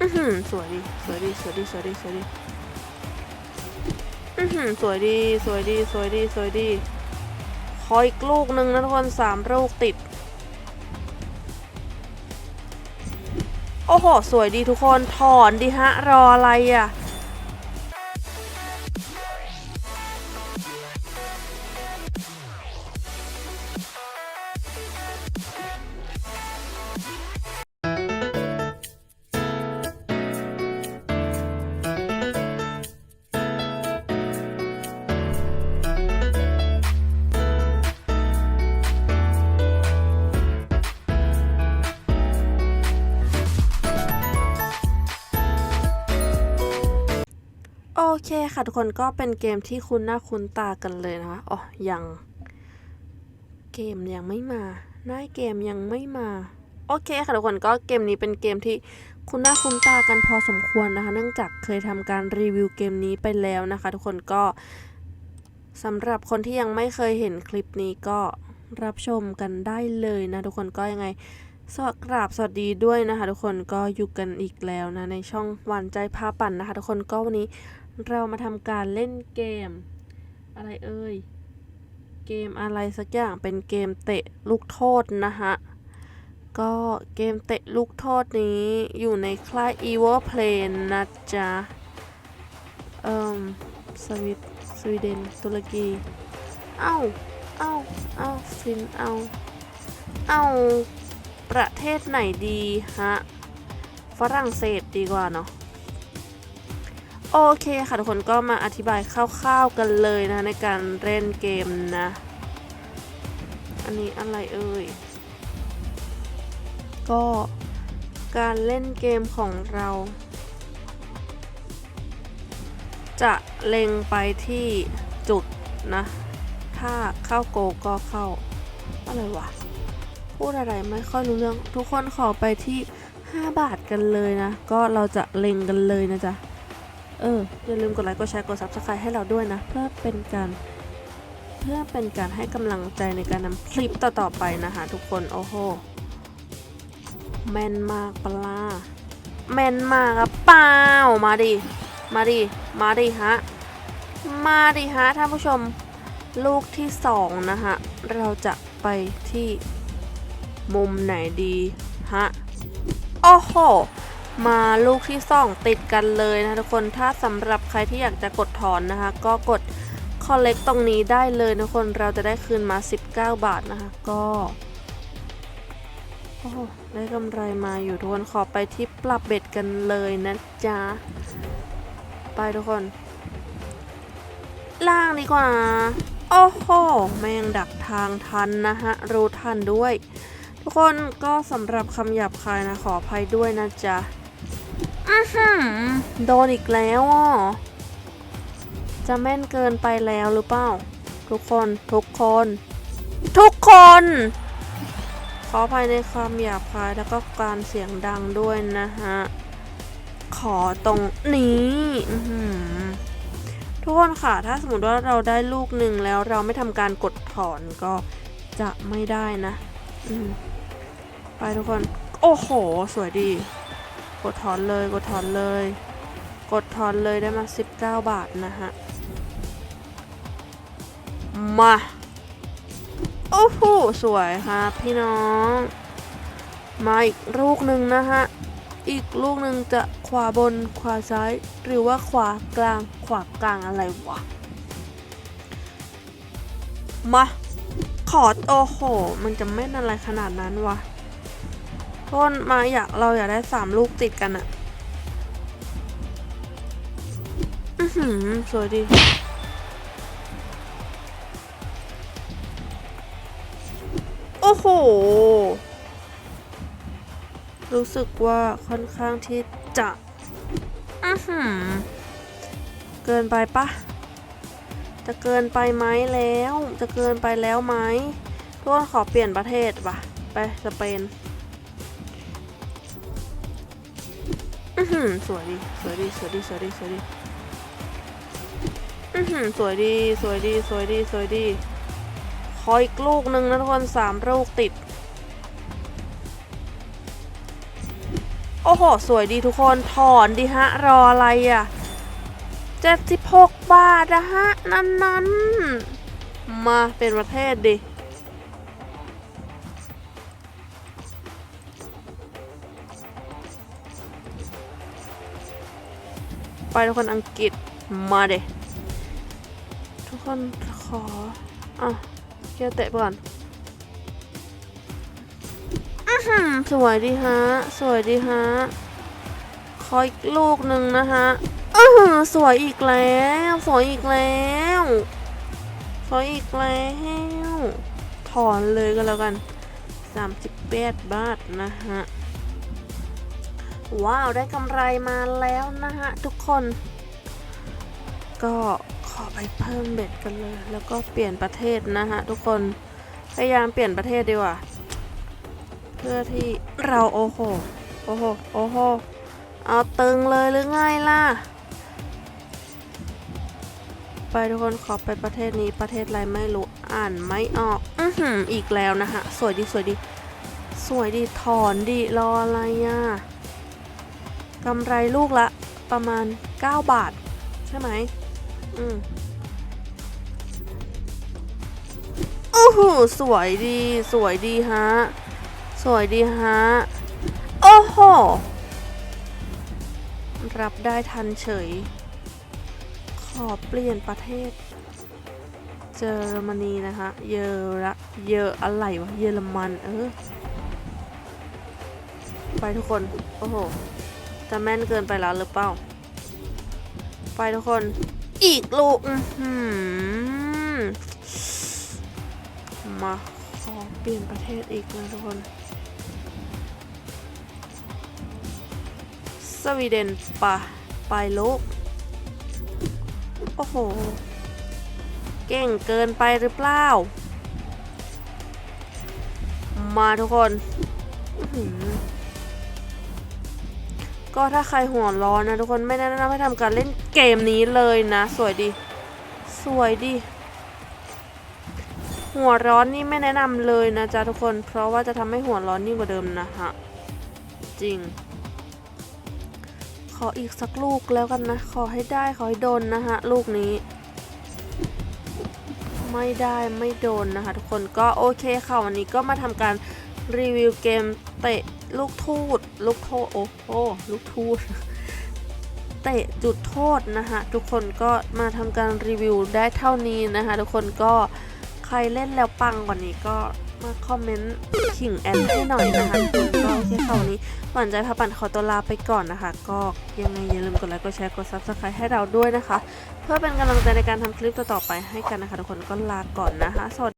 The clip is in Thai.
อือหือสวยดี สวยดี สวยดี สวยดี สวยดี อือหือสวยดี สวยดี สวยดี สวยดีขออีกลูกหนึ่งนะทุกคนสามลูกติด โอ้โห สวยดีทุกคน ถอนดิฮะ รออะไรอะ โอเคค่ะทุกคนก็เป็นเกมที่คุ้นหน้าคุ้นตากันเลยนะคะอ๋อยัง เกมยังไม่มา หน้าเกมยังไม่มา โอเคค่ะทุกคนก็เกมนี้เป็นเกมที่คุ้นหน้าคุ้นตากันพอสมควรนะคะ เนื่องจากเคยทำการรีวิวเกมนี้ไปแล้วนะคะ ทุกคนก็สำหรับคนที่ยังไม่เคยเห็นคลิปนี้ก็รับชมกันได้เลยนะ ทุกคนก็ยังไงสวัสดีกราบสวัสดีด้วยนะคะ ทุกคนก็อยู่กันอีกแล้วนะในช่องหวานใจพาปั่นนะคะ ทุกคนก็วันนี้ เรามาทำการเล่นเกม อะไรเอ่ย เกมอะไรสักอย่างเป็นเกมเตะลูกโทษนะคะก็เกมเตะลูกโทษนี้อยู่ในคลาย e v o Plane นะจ๊ะ เอ่มสวิตสวีเดน ตุรกี เอ้า เอ้า เอ้า ฟิน เอ้าเอ้า ประเทศไหนดีฮะ ฝรั่งเศสดีกว่าเนาะ โอเคค่ะทุกคนก็มาอธิบายคร่าวๆกันเลยนะในการเล่นเกมนะ อันนี้อะไรเอ่ย ก็การเล่นเกมของเรา จะเล็งไปที่จุดนะ ถ้าเข้าโกก็เข้า อะไรวะ พูดอะไรไม่ค่อยรู้เรื่อง ทุกคนขอไปที่ 5 บาทกันเลยนะ ก็เราจะเล็งกันเลยนะจ๊ะ เอออย่าลืมกดไลค์กดแชร์กด subscribe ให้เราด้วยนะ เพื่อเป็นการเพื่อเป็นการให้กำลังใจในการนำคลิปต่อๆไปนะคะทุกคนโอ้โหแม่นมากปลาแม่นมากอะเปล่ามาดิมาดิมาดิฮะมาดิฮะท่านผู้ชมลูกที่สองนะฮะเราจะไปที่มุมไหนดีฮะโอ้โห มาลูกที่สองติดกันเลยนะทุกคนถ้าสำหรับใครที่อยากจะกดถอนนะคะ ก็กดคอลเลกตรงนี้ได้เลยนะทุกคนเราจะได้คืนมา 19 บาทนะคะ ก็โอ้ได้กำไรมาอยู่ทุกคนขอไปที่ปรับเบ็ดกันเลยนะจ๊ะไปทุกคน ล่างดีกว่า โอ้โห แมงดักทางทันนะฮะ รู้ทันด้วย ทุกคนก็สำหรับคำหยาบคายนะ ขออภัยด้วยนะจ๊ะ อือหือโดนอีกแล้วอะจะแม่นเกินไปแล้วหรือเปล่า ทุกคนทุกคน ทุกคน ขออภัยในความหยาบคายแล้วก็การเสียงดังด้วยนะฮะ ขอตรงนี้ทุกคนค่ะ ถ้าสมมติว่าเราได้ลูกหนึ่งแล้วเราไม่ทำการกดถอนก็จะไม่ได้นะ ไปทุกคน โอ้โห สวยดี กดถอนเลยกดถอนเลย กดถอนเลยได้มา 19 บาทนะฮะ มา โอ้โห สวยครับพี่น้อง มาอีกลูกหนึ่งนะฮะ อีกลูกหนึ่งจะขวาบนขวาซ้าย หรือว่าขวากลางขวากลางอะไรวะ มา ขอ โอ้โห มันจะแม่นอะไรขนาดนั้นวะ โทษมาอยากเราอยากได้สามลูกติดกันอะอือหือสวยดีโอ้โห รู้สึกว่าค่อนข้างที่จะอือหือเกินไปปะจะเกินไปไหมแล้ว จะเกินไปแล้วไหมทุกคนขอเปลี่ยนประเทศปะไปสเปน อือหือสวยดีสวยดีสวยดีสวยดีสวยดีอือหือสวยดีสวยดีสวยดีสวยดีขออีกลูกหนึ่งนะทุกคนสามลูกติด โอ้โห สวยดีทุกคนถอนดิฮะ รออะไรอะ76บหกบาทนะฮะ นั้นนั้นมาเป็นประเทศดิ ทุกคนอังกฤษมาเดทุกคนขออะเกียร์เตะไปก่อนอื้อหือสวยดีฮะ สวยดีฮะ ขออีกลูกหนึ่งนะฮะอื้อหือสวยอีกแล้ว สวยอีกแล้ว สวยอีกแล้ว ถอนเลยก็แล้วกัน 38 บาทนะฮะ ว้าว ได้กำไรมาแล้วนะฮะ ทุกคน ก็ขอไปเพิ่มเบ็ดกันเลย แล้วก็เปลี่ยนประเทศนะฮะ ทุกคน พยายามเปลี่ยนประเทศดีกว่า เพื่อที่เราโอ้โห โอ้โห โอ้โห เอาตึงเลยหรือไงล่ะ ไปทุกคนขอไปประเทศนี้ประเทศอะไรไม่รู้ อ่านไม่ออก อือหืออีกแล้วนะฮะ สวยดีสวยดี สวยดีถอนดีรออะไรอะ กำไรลูกละประมาณ 9 บาท ใช่ไหมอืมโอ้โหสวยดี สวยดีฮะ สวยดีฮะ โอ้โห รับได้ทันเฉย ขอเปลี่ยนประเทศ เยอรมนีนะคะ เยอระเยออะไรวะ เยอรมัน เออ ไปทุกคน โอ้โห จะแม่นเกินไปแล้วหรือเปล่า ไปทุกคน อีกลูกมาขอเปลี่ยนประเทศอีกนะทุกคน สวีเดนปะไปลูก โอ้โห เก่งเกินไปหรือเปล่า มาทุกคนอื ก็ถ้าใครหัวร้อนนะทุกคนไม่แนะนำให้ทำการเล่นเกมนี้เลยนะ สวยดี สวยดี หัวร้อนนี่ไม่แนะนำเลยนะจ๊ะทุกคน เพราะว่าจะทำให้หัวร้อนยิ่งกว่าเดิมนะฮะ จริง ขออีกสักลูกแล้วกันนะ ขอให้ได้ขอให้โดนนะฮะ ลูกนี้ ไม่ได้ไม่โดนนะคะทุกคนก็โอเคค่ะวันนี้ก็มาทำการ รีวิวเกมเตะลูกทูดลูกโทษโอ้โหลูกทูดเตะจุดโทษนะคะทุกคนก็มาทำการรีวิวได้เท่านี้นะคะทุกคนก็ใครเล่นแล้วปังกว่านี้ก็มาคอมเมนต์ขิงแอนให้หน่อยนะคะทุกคนก็โอเคค่ะวันนี้หวานใจพาปั่นขอตัวลาไปก่อนนะคะ ก็ยังไงอย่าลืมกดไลค์กดแชร์กด subscribe ให้เราด้วยนะคะ เพื่อเป็นกำลังใจในการทำคลิปต่อๆไปให้กันนะคะ ทุกคนก็ลาก่อนนะคะสวัสดี